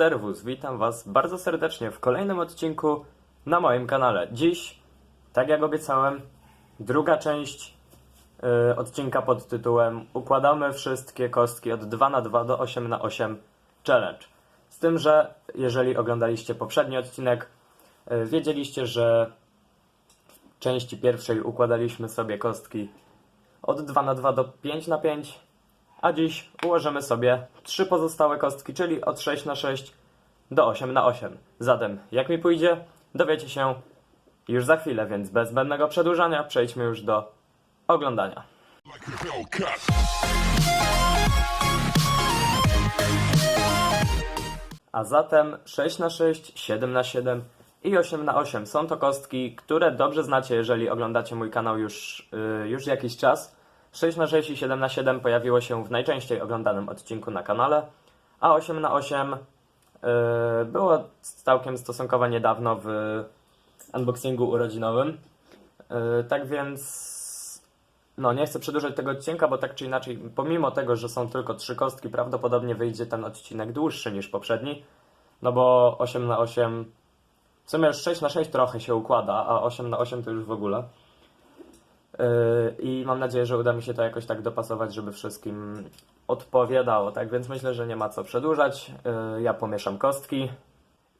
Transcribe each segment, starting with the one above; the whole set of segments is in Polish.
Serwus, witam Was bardzo serdecznie w kolejnym odcinku na moim kanale. Dziś, tak jak obiecałem, druga część y, odcinka pod tytułem Układamy wszystkie kostki od 2 na 2 do 8 na 8 challenge. Z tym, że jeżeli oglądaliście poprzedni odcinek, y, wiedzieliście, że w części pierwszej układaliśmy sobie kostki od 2 na 2 do 5 na 5 a dziś ułożymy sobie trzy pozostałe kostki, czyli od 6 na 6 do 8 na 8. Zatem, jak mi pójdzie, dowiecie się już za chwilę, więc bez zbędnego przedłużania przejdźmy już do oglądania. A zatem 6 na 6, 7 na 7 i 8 na 8 są to kostki, które dobrze znacie, jeżeli oglądacie mój kanał już, yy, już jakiś czas. 6 na 6 i 7 na 7 pojawiło się w najczęściej oglądanym odcinku na kanale, a 8 na 8 yy, było całkiem stosunkowo niedawno w unboxingu urodzinowym. Yy, tak więc no, nie chcę przedłużać tego odcinka, bo tak czy inaczej, pomimo tego, że są tylko trzy kostki, prawdopodobnie wyjdzie ten odcinek dłuższy niż poprzedni. No bo 8 na 8 w sumie już 6 na 6 trochę się układa, a 8 na 8 to już w ogóle. Yy, I mam nadzieję, że uda mi się to jakoś tak dopasować, żeby wszystkim odpowiadało. Tak więc myślę, że nie ma co przedłużać. Yy, Ja pomieszam kostki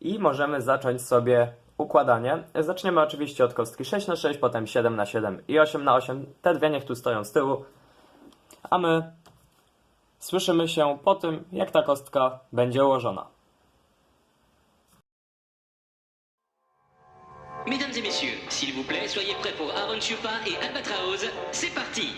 i możemy zacząć sobie układanie. Zaczniemy oczywiście od kostki 6 na 6, potem 7 na 7 i 8 na 8. Te dwie niech tu stoją z tyłu. A my słyszymy się po tym, jak ta kostka będzie ułożona. Soyez prêts pour Aaron Chupa et Albatraoz. C'est parti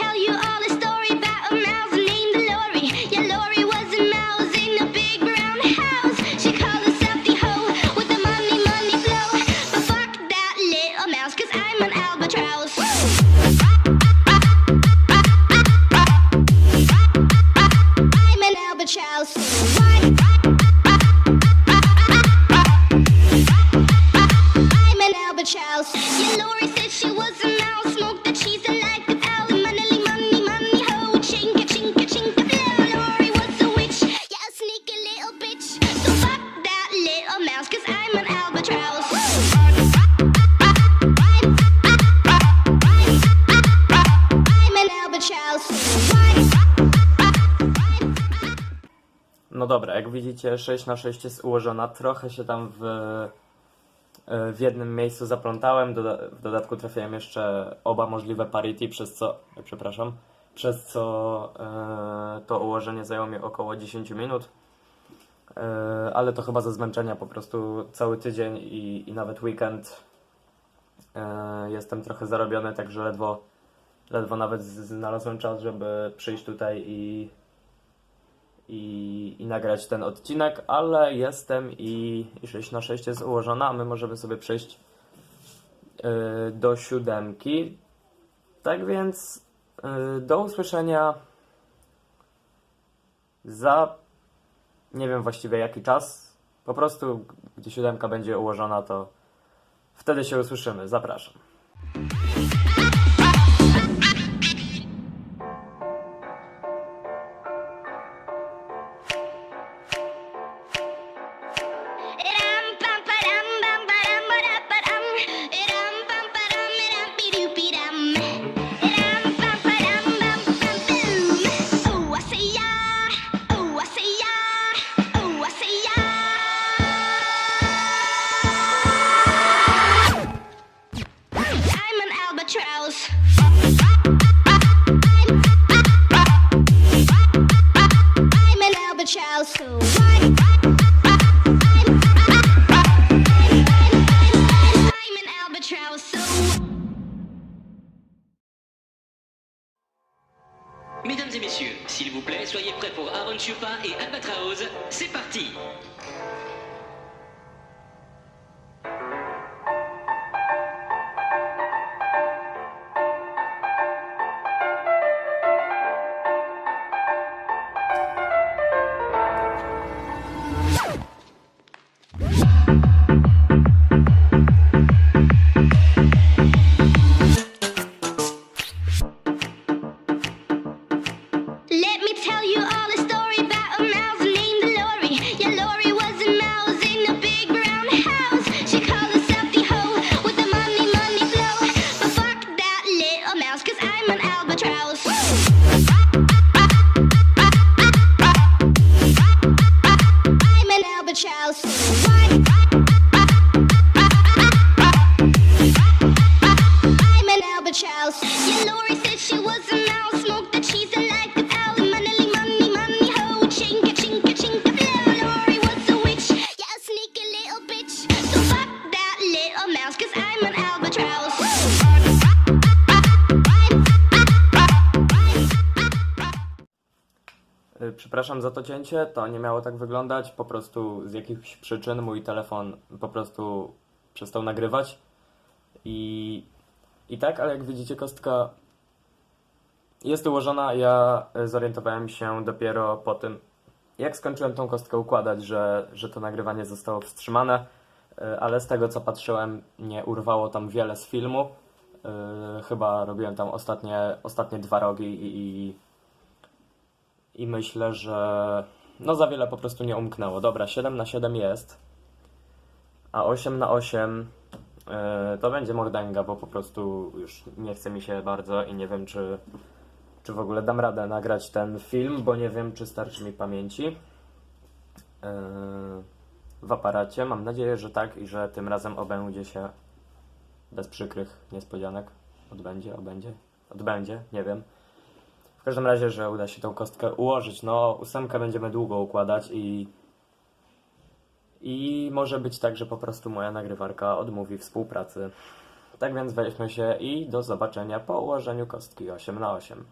tell you No dobra, jak widzicie 6 na 6 jest ułożona, trochę się tam w, e, w jednym miejscu zaplątałem, Doda w dodatku trafiłem jeszcze oba możliwe parity, przez co, e, przepraszam, przez co e, to ułożenie zajęło mi około 10 minut, e, ale to chyba ze zmęczenia po prostu cały tydzień i, i nawet weekend e, jestem trochę zarobiony, także ledwo, ledwo nawet znalazłem czas, żeby przyjść tutaj i i, i nagrać ten odcinek, ale jestem i, i 6 na 6 jest ułożona, a my możemy sobie przejść yy, do siódemki. Tak więc yy, do usłyszenia za nie wiem właściwie jaki czas. Po prostu gdy siódemka będzie ułożona, to wtedy się usłyszymy. Zapraszam. also. Przepraszam za to cięcie, to nie miało tak wyglądać. Po prostu z jakichś przyczyn mój telefon po prostu przestał nagrywać. I, i tak, ale jak widzicie, kostka jest ułożona. Ja zorientowałem się dopiero po tym, jak skończyłem tą kostkę układać, że, że to nagrywanie zostało wstrzymane. Y, Ale z tego co patrzyłem, nie urwało tam wiele z filmu. Y, Chyba robiłem tam ostatnie, ostatnie dwa rogi i, i i myślę, że no za wiele po prostu nie umknęło. Dobra, 7 na 7 jest, a 8 na 8 yy, to będzie mordęga, bo po prostu już nie chce mi się bardzo i nie wiem, czy, czy w ogóle dam radę nagrać ten film, bo nie wiem, czy starczy mi pamięci yy, w aparacie. Mam nadzieję, że tak i że tym razem obędzie się bez przykrych niespodzianek. Odbędzie, obędzie, odbędzie, nie wiem. W każdym razie, że uda się tą kostkę ułożyć. No, ósemkę będziemy długo układać i. I może być tak, że po prostu moja nagrywarka odmówi współpracy. Tak więc weźmy się i do zobaczenia po ułożeniu kostki 8 na 8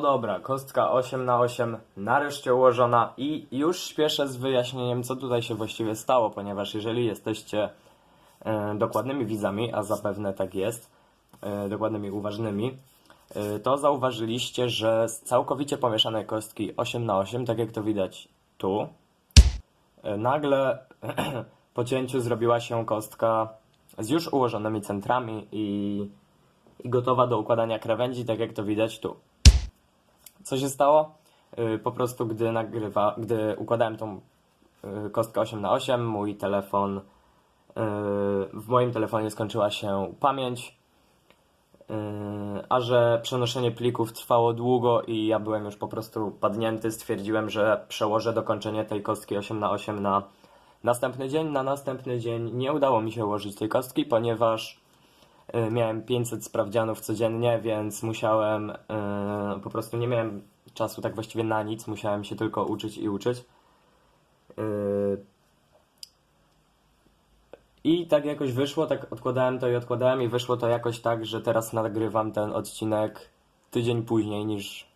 Dobra, kostka 8 na 8 nareszcie ułożona i już śpieszę z wyjaśnieniem, co tutaj się właściwie stało, ponieważ jeżeli jesteście e, dokładnymi widzami, a zapewne tak jest, e, dokładnymi uważnymi, e, to zauważyliście, że z całkowicie pomieszanej kostki 8 na 8 tak jak to widać tu, e, nagle po cięciu zrobiła się kostka z już ułożonymi centrami i, i gotowa do układania krawędzi, tak jak to widać tu. Co się stało? Yy, Po prostu gdy nagrywa, gdy układałem tą yy, kostkę 8 na 8 mój telefon, yy, w moim telefonie skończyła się pamięć, a że przenoszenie plików trwało długo i ja byłem już po prostu padnięty, stwierdziłem, że przełożę dokończenie tej kostki 8 na 8 na następny dzień. Na następny dzień nie udało mi się ułożyć tej kostki, ponieważ Y, miałem 500 sprawdzianów codziennie, więc musiałem, y, po prostu nie miałem czasu tak właściwie na nic, musiałem się tylko uczyć i uczyć. Y, I tak jakoś wyszło, tak odkładałem to i odkładałem i wyszło to jakoś tak, że teraz nagrywam ten odcinek tydzień później niż,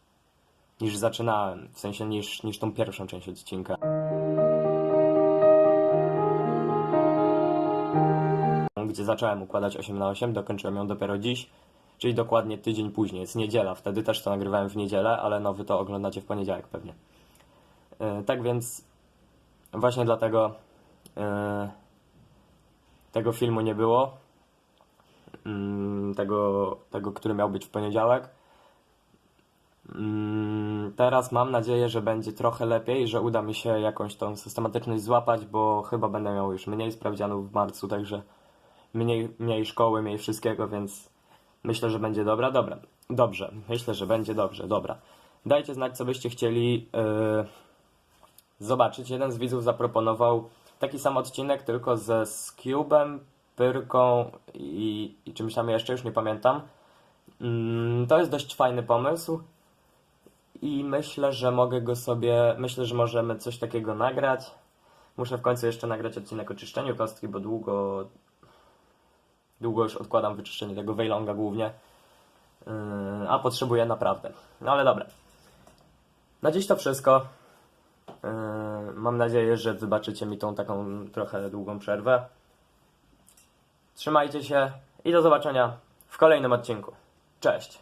niż zaczynałem, w sensie niż, niż tą pierwszą część odcinka. Gdzie zacząłem układać 8 na 8 dokończyłem ją dopiero dziś, czyli dokładnie tydzień później, jest niedziela, wtedy też to nagrywałem w niedzielę, ale nowy to oglądacie w poniedziałek pewnie. E, tak więc właśnie dlatego e, tego filmu nie było. Mm, tego, tego, który miał być w poniedziałek. Mm, Teraz mam nadzieję, że będzie trochę lepiej, że uda mi się jakąś tą systematyczność złapać, bo chyba będę miał już mniej sprawdzianów w marcu, także mniej, mniej szkoły, mniej wszystkiego, więc myślę, że będzie dobra. Dobra, dobrze, myślę, że będzie dobrze, dobra. Dajcie znać, co byście chcieli yy, zobaczyć. Jeden z widzów zaproponował taki sam odcinek, tylko ze Scubem, Pyrką i, i czymś tam jeszcze, już nie pamiętam. Mm, to jest dość fajny pomysł i myślę, że mogę go sobie, myślę, że możemy coś takiego nagrać. Muszę w końcu jeszcze nagrać odcinek o czyszczeniu kostki, bo długo, długo już odkładam wyczyszczenie tego Weilonga głównie, Yy, a potrzebuję naprawdę. No ale dobra. Na dziś to wszystko. Yy, Mam nadzieję, że wybaczycie mi tą taką trochę długą przerwę. Trzymajcie się i do zobaczenia w kolejnym odcinku. Cześć!